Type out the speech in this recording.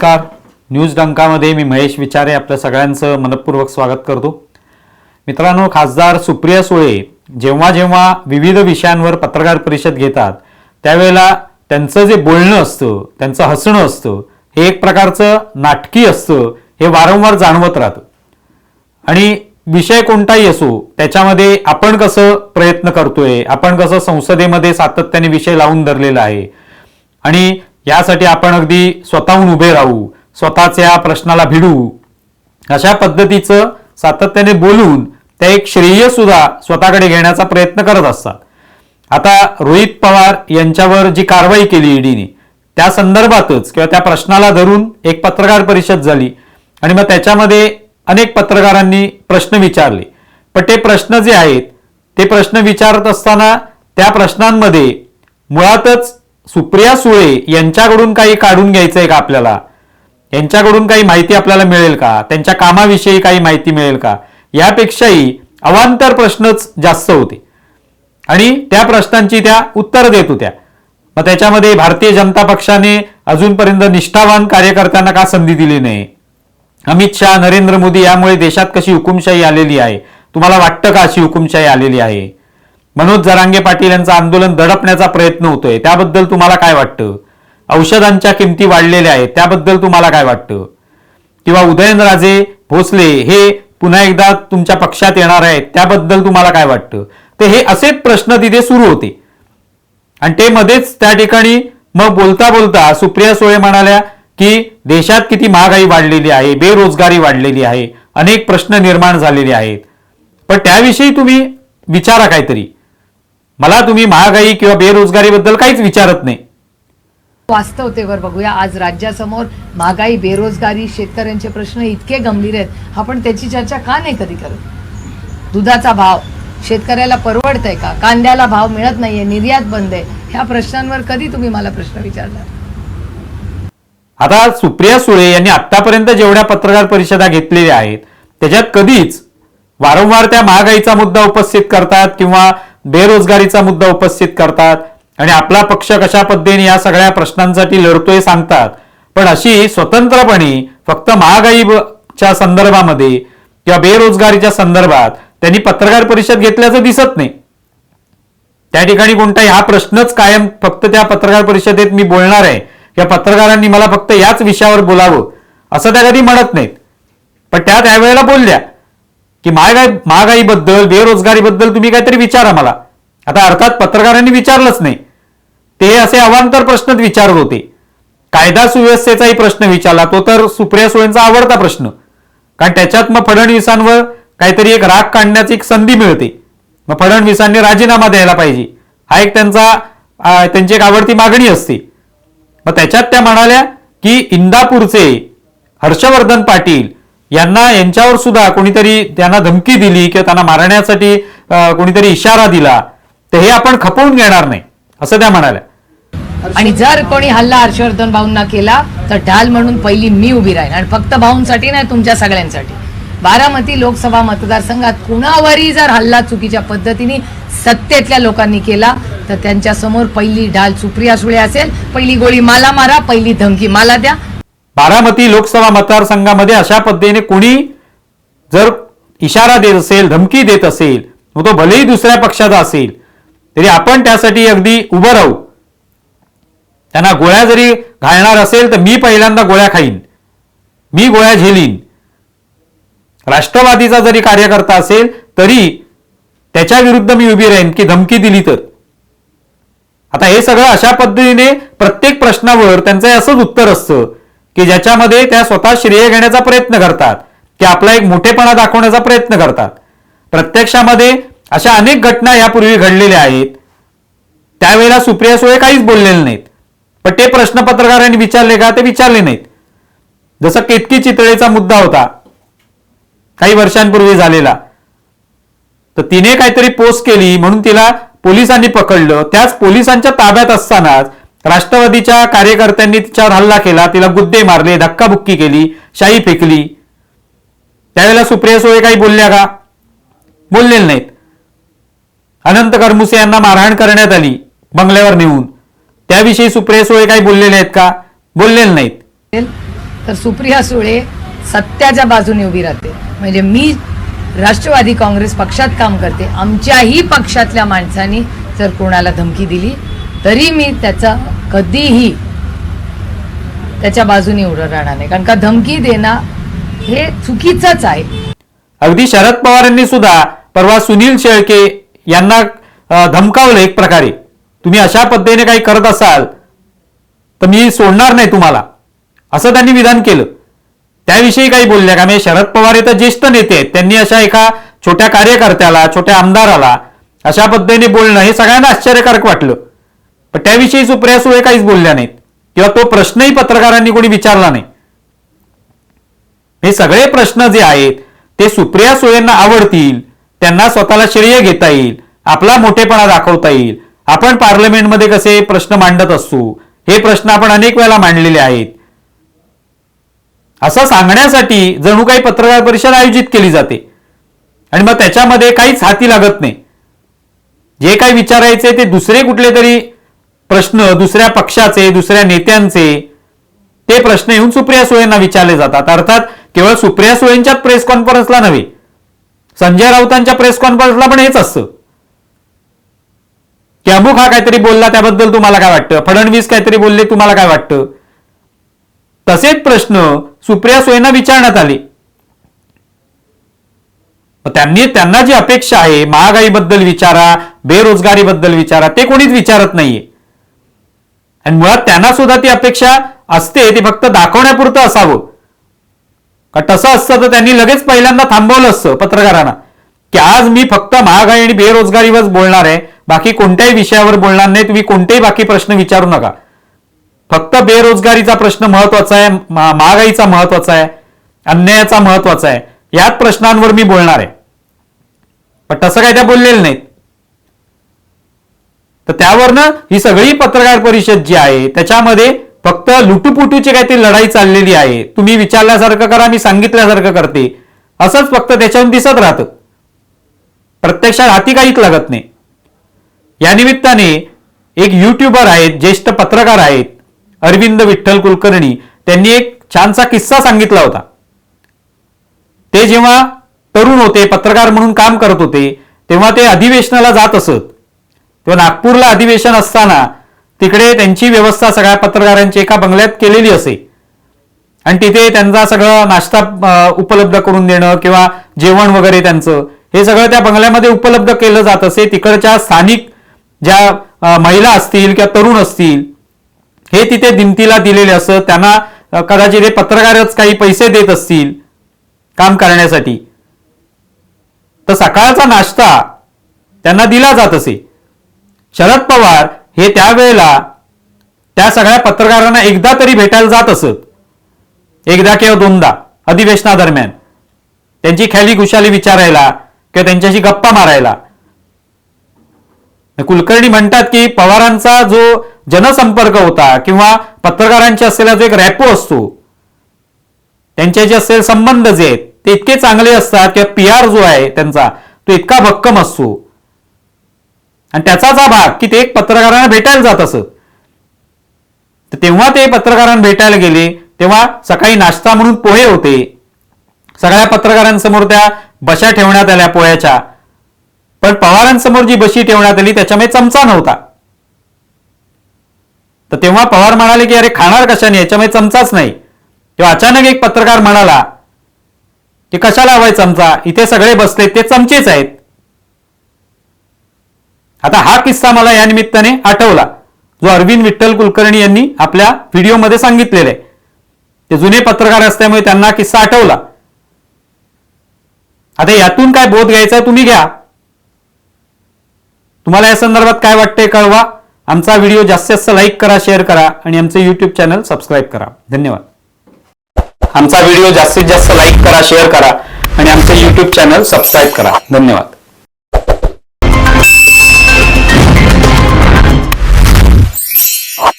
नमस्कार. न्यूज डंकामध्ये मी महेश विचारे आपल्या सगळ्यांचं मनपूर्वक स्वागत करतो. मित्रांनो खासदार सुप्रिया सुळे जेव्हा जेव्हा विविध विषयांवर पत्रकार परिषद घेतात त्यावेळेला त्यांचं जे बोलणं असतं त्यांचं हसणं असतं हे एक प्रकारचं नाटकी असतं हे वारंवार जाणवत राहतं. आणि विषय कोणताही असो त्याच्यामध्ये आपण कसं प्रयत्न करतोय आपण कसं संसदेमध्ये सातत्याने विषय लावून धरलेला आहे आणि यासाठी आपण अगदी स्वतःहून उभे राहू स्वतःच्या प्रश्नाला भिडू. अशा पद्धतीचं सातत्याने बोलून त्या एक श्रेय सुद्धा स्वतःकडे घेण्याचा प्रयत्न करत असतात. आता रोहित पवार यांच्यावर जी कारवाई केली ईडीने त्या संदर्भातच किंवा त्या प्रश्नाला धरून एक पत्रकार परिषद झाली आणि मग त्याच्यामध्ये अनेक पत्रकारांनी प्रश्न विचारले. पण ते प्रश्न जे आहेत ते प्रश्न विचारत असताना त्या प्रश्नांमध्ये मुळातच सुप्रिया सुळे यांच्याकडून काही काढून घ्यायचंय का आपल्याला? यांच्याकडून काही माहिती आपल्याला मिळेल का? त्यांच्या कामाविषयी काही माहिती मिळेल का? यापेक्षाही अवांतर प्रश्नच जास्त होते. आणि त्या प्रश्नांची त्या उत्तर देत होत्या. मग त्याच्यामध्ये भारतीय जनता पक्षाने अजूनपर्यंत निष्ठावान कार्यकर्त्यांना का संधी दिली नाही? अमित शहा नरेंद्र मोदी यामुळे देशात कशी हुकुमशाही आलेली आहे? तुम्हाला वाटतं का अशी हुकुमशाही आलेली आहे? मनोज जरांगे पाटील यांचं आंदोलन दडपण्याचा प्रयत्न होतोय. त्याबद्दल तुम्हाला काय वाटतं? औषधांच्या किमती वाढलेल्या आहेत त्याबद्दल तुम्हाला काय वाटतं? किंवा उदयनराजे भोसले हे पुन्हा एकदा तुमच्या पक्षात येणार आहेत त्याबद्दल तुम्हाला काय वाटतं? ते हे असेच प्रश्न तिथे सुरू होते. आणि ते मध्येच त्या ठिकाणी मग बोलता बोलता सुप्रिया सुळे म्हणाल्या की देशात किती महागाई वाढलेली आहे बेरोजगारी वाढलेली आहे अनेक प्रश्न निर्माण झालेले आहेत. पण त्याविषयी तुम्ही विचारा काहीतरी. मला तुम्ही महागाई किंवा बेरोजगारीबद्दल काहीच विचारत नाही. वास्तवतेवर बघूया. आज राज्यासमोर महागाई बेरोजगारी शेतकऱ्यांचे प्रश्न इतके गंभीर आहेत. आपण त्याची चर्चा का नाही कधी करत? दुधाचा भाव शेतकऱ्याला परवडतंय का? कांद्याला भाव मिळत नाहीये निर्यात बंद आहे. ह्या प्रश्नांवर कधी तुम्ही मला प्रश्न विचारणार? आता सुप्रिया सुळे यांनी आतापर्यंत जेवढ्या पत्रकार परिषदा घेतलेल्या आहेत त्याच्यात कधीच वारंवार त्या महागाईचा मुद्दा उपस्थित करतात किंवा बेरोजगारीचा मुद्दा उपस्थित करतात आणि आपला पक्ष कशा पद्धतीने या सगळ्या प्रश्नांसाठी लढतोय सांगतात. पण अशी स्वतंत्रपणे फक्त महागाईच्या संदर्भामध्ये किंवा बेरोजगारीच्या संदर्भात त्यांनी पत्रकार परिषद घेतल्याचं दिसत नाही. त्या ठिकाणी कोणताही हा प्रश्नच कायम फक्त त्या पत्रकार परिषदेत मी बोलणार आहे. या पत्रकारांनी मला फक्त याच विषयावर बोलावं. असं त्या कधी म्हणत नाहीत. पण त्या त्यावेळेला बोलल्या. की महागाई महागाईबद्दल बेरोजगारीबद्दल तुम्ही काहीतरी विचारा मला. आता अर्थात पत्रकारांनी विचारलंच नाही. ते असे अवांतर प्रश्नच विचारत होते. कायदा सुव्यवस्थेचाही प्रश्न विचारला तो तर सुप्रिया सुळेंचा आवडता प्रश्न. कारण त्याच्यात मग फडणवीसांवर काहीतरी एक राग काढण्याची एक संधी मिळते. मग फडणवीसांनी राजीनामा द्यायला पाहिजे. हा एक त्यांचा त्यांची एक आवडती मागणी असते. मग त्याच्यात त्या म्हणाल्या की इंदापूरचे हर्षवर्धन पाटील यांना यांच्यावर सुद्धा कोणीतरी त्यांना धमकी दिली किंवा त्यांना मारण्यासाठी कोणीतरी इशारा दिला तर हे आपण खपवून घेणार नाही असं त्या म्हणाल्या. आणि जर कोणी हल्ला हर्षवर्धन भाऊंना केला तर ढाल म्हणून पहिली मी उभी राहीन आणि फक्त भाऊंसाठी नाही तुमच्या सगळ्यांसाठी. बारामती लोकसभा मतदारसंघात कुणावरही जर हल्ला चुकीच्या पद्धतीने सत्तेतल्या लोकांनी केला तर त्यांच्यासमोर पहिली ढाल सुप्रिया सुळे असेल पहिली गोळी मला मारा पहिली धमकी मला द्या. बारामती लोकसभा मतदारसंघामध्ये अशा पद्धतीने कोणी जर इशारा देत असेल धमकी देत असेल मग तो भलेही दुसऱ्या पक्षाचा असेल तरी आपण त्यासाठी अगदी उभं राहू. त्यांना गोळ्या जरी घालणार असेल तर मी पहिल्यांदा गोळ्या खाईन. मी गोळ्या झेलीन. राष्ट्रवादीचा जरी कार्यकर्ता असेल तरी त्याच्या विरुद्ध मी उभी राहीन की धमकी दिली तर. आता हे सगळं अशा पद्धतीने प्रत्येक प्रश्नावर त्यांचं असंच उत्तर असतं. की ज्याच्यामध्ये त्या स्वतः श्रेय घेण्याचा प्रयत्न करतात की आपला एक मोठेपणा दाखवण्याचा प्रयत्न करतात. प्रत्यक्षामध्ये अशा अनेक घटना यापूर्वी घडलेल्या आहेत. त्यावेळेला सुप्रिया सुळे काहीच बोललेले नाहीत. पण ते प्रश्न पत्रकारांनी विचारले का ते विचारले नाहीत. जसं केतकी चितळेचा मुद्दा होता काही वर्षांपूर्वी झालेला. तर तिने काहीतरी पोस्ट केली म्हणून तिला पोलिसांनी पकडलं. त्याच पोलिसांच्या ताब्यात असतानाच राष्ट्रवादीच्या कार्यकर्त्यांनी तिच्यावर हल्ला केला तिला गुद्दे मारले धक्काबुक्की केली शाई फेकली. त्यावेळेला सुप्रिया सुळे काही बोलल्या का? बोललेले नाहीत. अनंत करमुसे यांना मारहाण करण्यात आली बंगल्यावर नेऊन. त्याविषयी सुप्रिया सुळे काही बोललेले आहेत का? बोललेले नाहीत. तर सुप्रिया सुळे सत्याच्या बाजूने उभी राहते. म्हणजे मी राष्ट्रवादी काँग्रेस पक्षात काम करते. आमच्याही पक्षातल्या माणसांनी जर कोणाला धमकी दिली तरी मी त्याचा कधीही त्याच्या बाजूने उभं राहणार नाही. कारण का धमकी देणं हे चुकीचंच आहे. अगदी शरद पवार यांनी सुद्धा परवा सुनील शेळके यांना धमकावलं एक प्रकारे. तुम्ही अशा पद्धतीने काही करत असाल तर मी सोडणार नाही तुम्हाला. असं त्यांनी विधान केलं. त्याविषयी काही बोलल्या का? म्हणजे शरद पवार हे तर ज्येष्ठ नेते आहेत. त्यांनी अशा एका छोट्या कार्यकर्त्याला छोट्या आमदाराला अशा पद्धतीने बोलणं हे सगळ्यांना आश्चर्यकारक वाटलं. पण त्याविषयी सुप्रिया सुळे काहीच बोलल्या नाहीत. किंवा तो प्रश्नही पत्रकारांनी कोणी विचारला नाही. हे सगळे प्रश्न जे आहेत ते सुप्रिया सुळेंना आवडतील त्यांना स्वतःला श्रेय घेता येईल आपला मोठेपणा दाखवता येईल. आपण पार्लमेंटमध्ये कसे प्रश्न मांडत असतो हे प्रश्न आपण अनेक वेळेला मांडलेले आहेत. असं सांगण्यासाठी जणू काही पत्रकार परिषद आयोजित केली जाते. आणि मग त्याच्यामध्ये काहीच हाती लागत नाही. जे काही विचारायचे ते दुसरे कुठले तरी प्रश्न दुसऱ्या पक्षाचे दुसऱ्या नेत्यांचे ते प्रश्न येऊन सुप्रिया सुळेंना विचारले जातात. अर्थात केवळ सुप्रिया सुळेंच्याच प्रेस कॉन्फरन्सला नव्हे संजय राऊतांच्या प्रेस कॉन्फरन्सला पण हेच असतं. की अमुक हा काहीतरी बोलला त्याबद्दल तुम्हाला काय वाटतं? फडणवीस काहीतरी बोलले तुम्हाला काय वाटतं? तसेच प्रश्न सुप्रिया सुळेंना विचारण्यात आले. त्यांनी त्यांना जी अपेक्षा आहे महागाईबद्दल विचारा बेरोजगारीबद्दल विचारा ते कोणीच विचारत नाहीये. आणि मुळात त्यांना सुद्धा ती अपेक्षा असते ती फक्त दाखवण्यापुरतं असावं. का तसं असतं तर त्यांनी लगेच पहिल्यांदा थांबवलं असतं पत्रकारांना. की आज मी फक्त महागाई आणि बेरोजगारीवर बोलणार आहे बाकी कोणत्याही विषयावर बोलणार नाही तुम्ही कोणतेही बाकी प्रश्न विचारू नका. फक्त बेरोजगारीचा प्रश्न महत्त्वाचा आहे महागाईचा महत्त्वाचा आहे अन्यायाचा महत्त्वाचा आहे याच प्रश्नांवर मी बोलणार आहे. पण तसं काय त्या बोललेलं नाहीत. तर त्यावरनं ही सगळी पत्रकार परिषद जी आहे त्याच्यामध्ये फक्त लुटूपुटूची काहीतरी लढाई चाललेली आहे. तुम्ही विचारल्यासारखं करा मी सांगितल्यासारखं करते. असंच फक्त त्याच्यावर दिसत राहतं. प्रत्यक्षात हाती काहीच लागत नाही. या निमित्ताने एक युट्यूबर आहेत ज्येष्ठ पत्रकार आहेत अरविंद विठ्ठल कुलकर्णी त्यांनी एक छानसा किस्सा सांगितला होता. ते जेव्हा तरुण होते पत्रकार म्हणून काम करत होते तेव्हा ते अधिवेशनाला जात असत. किंवा नागपूरला अधिवेशन असताना तिकडे त्यांची व्यवस्था सगळ्या पत्रकारांची एका बंगल्यात केलेली असे. आणि तिथे त्यांचा सगळं नाश्ता उपलब्ध करून देणं किंवा जेवण वगैरे त्यांचं हे सगळं त्या बंगल्यामध्ये उपलब्ध केलं जात असे. तिकडच्या स्थानिक ज्या महिला असतील किंवा तरुण असतील हे तिथे दिमतीला दिलेले असत त्यांना कदाचित हे पत्रकारच काही पैसे देत असतील काम करण्यासाठी. तर सकाळचा नाश्ता त्यांना दिला जात असे. शरद पवार हे त्यावेळेला त्या सगळ्या पत्रकारांना एकदा तरी भेटायला जात असत. एकदा किंवा दोनदा अधिवेशनादरम्यान. त्यांची ख्याली खुशाली विचारायला किंवा त्यांच्याशी गप्पा मारायला. कुलकर्णी म्हणतात की पवारांचा जो जनसंपर्क होता किंवा पत्रकारांची असलेला जो एक रॅपो असतो त्यांचे जे असलेले संबंध जे आहेत ते इतके चांगले असतात किंवा पी आर जो आहे त्यांचा तो इतका भक्कम असतो. आणि त्याचाच हा भाग की ते एक पत्रकारांना भेटायला जात असत तर तेव्हा ते पत्रकारांना भेटायला गेले तेव्हा सकाळी नाश्ता म्हणून पोहे होते. सगळ्या पत्रकारांसमोर त्या बशा ठेवण्यात आल्या पोह्याच्या. पण पवारांसमोर जी बशी ठेवण्यात आली त्याच्यामध्ये चमचा नव्हता. तर तेव्हा पवार म्हणाले की अरे खाणार कशाने? याच्यामध्ये चमचाच नाही. तेव्हा अचानक एक पत्रकार म्हणाला की कशाला हवाय चमचा? इथे सगळे बसले ते चमचेच आहेत. आता हा किस्सा मला या निमित्ताने आठवला जो अरविंद विठ्ठल कुलकर्णी यांनी आपल्या व्हिडिओमध्ये सांगितलेला आहे. ते जुने पत्रकार असल्यामुळे त्यांना किस्सा आठवला. आता यातून काय बोध घ्यायचा तुम्ही घ्या. तुम्हाला या संदर्भात काय वाटतंय कळवा. आमचा व्हिडिओ जास्तीत जास्त लाईक करा शेअर करा आणि आमचे युट्यूब चॅनल सबस्क्राईब करा. धन्यवाद. आमचा व्हिडिओ जास्तीत जास्त लाईक करा शेअर करा आणि आमचे युट्यूब चॅनल सबस्क्राईब करा. धन्यवाद.